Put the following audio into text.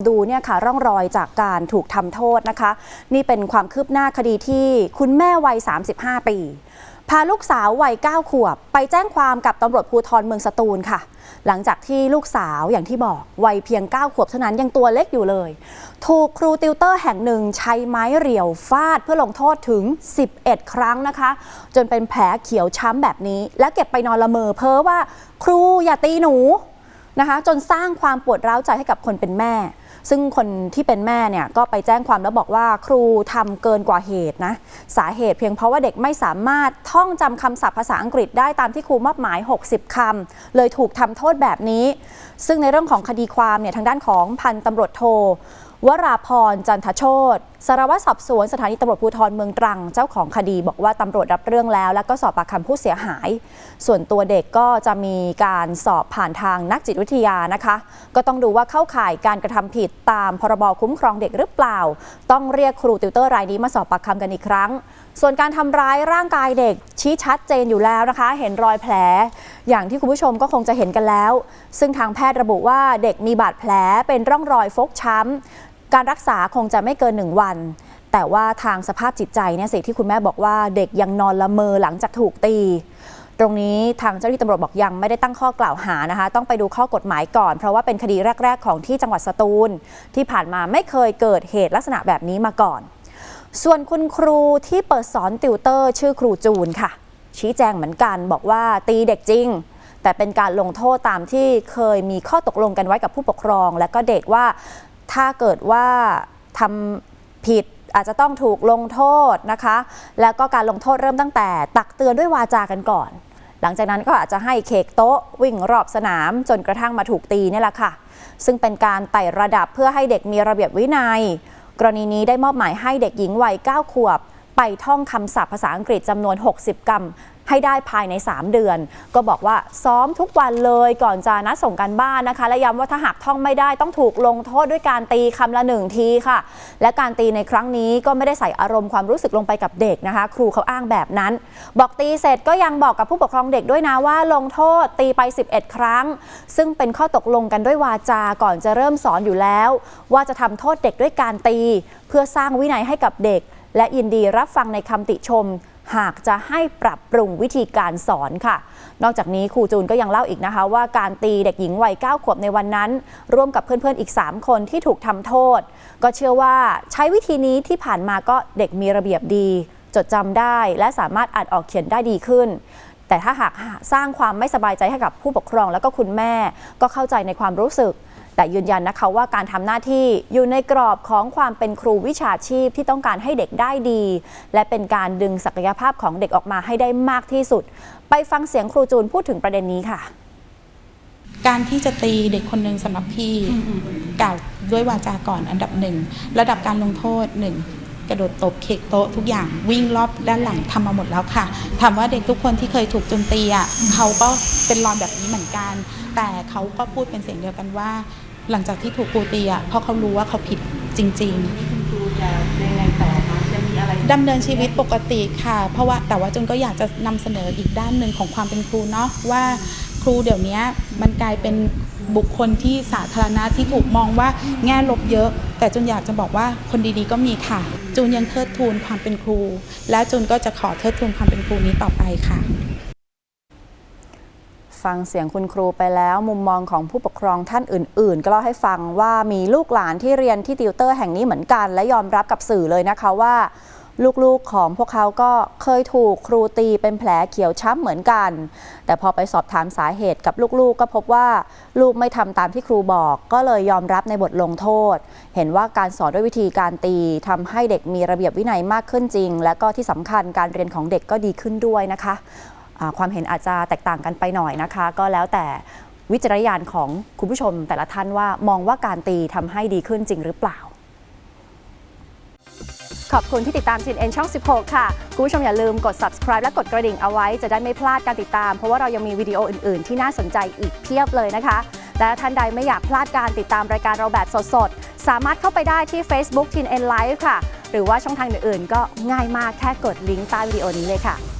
ดูเนี่ยค่ะร่องรอยจากการถูกทำโทษนะคะ นี่เป็นความคืบหน้าคดีที่คุณแม่วัย 35 ปี พาลูกสาววัย 9 ขวบ ไปแจ้งความกับตำรวจภูธรเมืองสตูลค่ะ หลังจากที่ลูกสาวอย่างที่บอกวัยเพียง 9 ขวบเท่านั้นยังตัวเล็กอยู่เลย ถูกครูติวเตอร์แห่งหนึ่งใช้ไม้เรียวฟาดเพื่อลงโทษถึง 11 ครั้งนะคะ จนเป็นแผลเขียวช้ำแบบนี้ และเก็บไปนอนละเมอเพ้อว่า ครูอย่าตีหนู นะคะ จนสร้างความปวดร้าวใจให้กับคนเป็นแม่ ซึ่งคนที่เป็นแม่เนี่ยก็ไปแจ้งความแล้วบอกว่าครูทำเกินกว่าเหตุนะ สาเหตุเพียงเพราะว่าเด็กไม่สามารถท่องจำคำศัพท์ภาษาอังกฤษได้ตามที่ครูมอบหมาย 60คำเลยถูกทำโทษแบบนี้ ซึ่งในเรื่องของคดีความเนี่ยทางด้านของพันตำรวจโท วราพรจันทโชตสารวัตรสอบสวนสถานีตำรวจภูธรเมืองตรัง เจ้าของคดีบอกว่าตำรวจรับเรื่องแล้ว แล้วก็สอบปากคำผู้เสียหาย ส่วนตัวเด็กก็จะมีการสอบผ่านทางนักจิตวิทยานะคะ ก็ต้องดูว่าเข้าข่ายการกระทำผิดตามพรบคุ้มครองเด็กหรือเปล่า ต้องเรียกครูติวเตอร์รายนี้มาสอบปากคำกันอีกครั้ง ส่วนการทำร้ายร่างกายเด็กชี้ชัดเจนอยู่แล้วนะคะ เห็นรอยแผล อย่างที่คุณผู้ชมก็คงจะเห็นกันแล้ว ซึ่งทางแพทย์ระบุว่าเด็กมีบาดแผลเป็นร่องรอยฟกช้ำ การรักษาคงจะไม่เกินหนึ่งวัน แต่ว่าทางสภาพจิตใจเนี่ยสิที่คุณแม่บอกว่าเด็กยังนอนละเมอหลังจากถูกตีตรงนี้ทางเจ้าหน้าที่ตำรวจบอกยังไม่ได้ตั้งข้อกล่าวหานะคะ ต้องไปดูข้อกฎหมายก่อน เพราะว่าเป็นคดีแรก ๆ ของที่จังหวัดสตูล ที่ผ่านมาไม่เคยเกิดเหตุลักษณะแบบนี้มาก่อน ส่วนคุณครูที่เปิดสอนติวเตอร์ ชื่อครูจูนค่ะ ชี้แจงเหมือนกันบอกว่าตีเด็กจริง แต่เป็นการลงโทษตามที่เคยมีข้อตกลงกันไว้กับผู้ปกครอง และก็เด็กว่า ถ้าเกิดว่าทำผิดอาจจะต้องถูกลงโทษนะคะ แล้วก็การลงโทษเริ่มตั้งแต่ ตักเตือนด้วยวาจากันก่อน หลังจากนั้นก็อาจจะให้เคกโต๊ะวิ่งรอบสนามจนกระทั่งมาถูกตีนี่แหละค่ะ ซึ่งเป็นการไต่ระดับเพื่อให้เด็กมีระเบียบวินัย กรณีนี้ได้มอบหมายให้เด็กหญิงวัย 9 ขวบ ไปท่องคำศัพท์ภาษาอังกฤษจำนวน 60กรัม ให้ได้ภายใน 3 เดือน ก็บอกว่าซ้อมทุกวันเลยก่อนจะนัดส่งการบ้านนะคะ และย้ำว่าถ้าหากท่องไม่ได้ต้องถูกลงโทษด้วยการตีคำละหนึ่งทีค่ะ และการตีในครั้งนี้ก็ไม่ได้ใส่อารมณ์ความรู้สึกลงไปกับเด็กนะคะ ครูเขาอ้างแบบนั้น บอกตีเสร็จก็ยังบอกกับผู้ปกครองเด็กด้วยนะว่าลงโทษตีไป 11 ครั้ง ซึ่งเป็นข้อตกลงกันด้วยวาจาก่อนจะเริ่มสอนอยู่แล้ว ว่าจะทำโทษเด็กด้วยการตี เพื่อสร้างวินัยให้กับเด็ก และยินดีรับฟังในคำติชม หากจะให้ปรับปรุงวิธีการสอนค่ะ นอกจากนี้ครูจูนก็ยังเล่าอีกนะคะ ว่าการตีเด็กหญิงวัย9ขวบในวันนั้น ร่วมกับเพื่อนๆอีก 3 คนที่ถูกทำโทษ ก็เชื่อว่าใช้วิธีนี้ที่ผ่านมาก็เด็กมีระเบียบดี จดจำได้และสามารถอ่านออกเขียนได้ดีขึ้นแต่ถ้าหากสร้างความไม่สบายใจให้กับผู้ปกครองแล้วก็คุณแม่ ก็เข้าใจในความรู้สึก แต่ยืนยันนะคะว่าการทำหน้าที่อยู่ในกรอบของความเป็นครูวิชาชีพที่ต้องการให้เด็กได้ดี และเป็นการดึงศักยภาพของเด็กออกมาให้ได้มากที่สุด ไปฟังเสียงครูจูนพูดถึงประเด็นนี้ค่ะ การที่จะตีเด็กคนหนึ่งสำหรับพี่กล่าวด้วยวาจาก่อนอันดับหนึ่งระดับการลงโทษหนึ่งกระโดดตบเคกโต๊ะทุกอย่างวิ่งรอบด้านหลังทำมาหมดแล้วค่ะถามว่าเด็กทุกคนที่เคยถูกโจมตีอะเขาก็เป็นรอนแบบนี้เหมือนกัน แต่เขาก็พูดเป็นเสียงเดียวกันว่า หลังจากที่ถูกครูตีอะเพราะเขารู้ว่าเขาผิดจริง ๆ คุณครูจะยังไงต่อคะจะมีอะไรดำเนินชีวิตปกติค่ะ เพราะว่าแต่ว่าจนก็อยากจะนำเสนออีกด้านหนึ่งของความเป็นครูเนาะว่าครูเดี๋ยวนี้มันกลายเป็นบุคคลที่สาธารณะที่ถูกมองว่าแง่ลบเยอะ แต่จนอยากจะบอกว่าคนดีๆก็มีค่ะ จูนยังเทิดทูนความเป็นครู และจูนก็จะขอเทิดทูนความเป็นครูนี้ต่อไปค่ะ ฟังเสียงคุณครูไปแล้ว มุมมองของผู้ปกครองท่านอื่น ๆ ก็เล่าให้ฟังว่ามีลูกหลานที่เรียนที่ติวเตอร์แห่งนี้เหมือนกัน และยอมรับกับสื่อเลยนะคะว่า ลูกๆของพวกเขาก็เคยถูกครูตีเป็นแผลเขียวช้ำเหมือนกัน แต่พอไปสอบถามสาเหตุกับลูกๆ ก็พบว่าลูกไม่ทำตามที่ครูบอก ก็เลยยอมรับในบทลงโทษ เห็นว่าการสอนด้วยวิธีการตีทำให้เด็กมีระเบียบวินัยมากขึ้นจริง และก็ที่สำคัญการเรียนของเด็กก็ดีขึ้นด้วยนะคะ ความเห็นอาจจะแตกต่างกันไปหน่อยนะคะ ก็แล้วแต่วิจารณญาณของคุณผู้ชมแต่ละท่านว่ามองว่าการตีทำให้ดีขึ้นจริงหรือเปล่า ขอบคุณที่ติดตาม TNN ช่อง 16 ค่ะ คุณผู้ชมอย่าลืมกด subscribe และกดกระดิ่งเอาไว้ จะได้ไม่พลาดการติดตาม เพราะว่าเรายังมีวิดีโออื่น ๆ ที่น่าสนใจอีกเพียบเลยนะคะ และท่านใดไม่อยากพลาดการติดตามรายการเราแบบสด ๆ สามารถเข้าไปได้ที่ Facebook TNN Live ค่ะ หรือว่าช่องทางอื่น ๆ ก็ง่ายมากแค่กดลิงก์ใต้วิดีโอนี้เลยค่ะ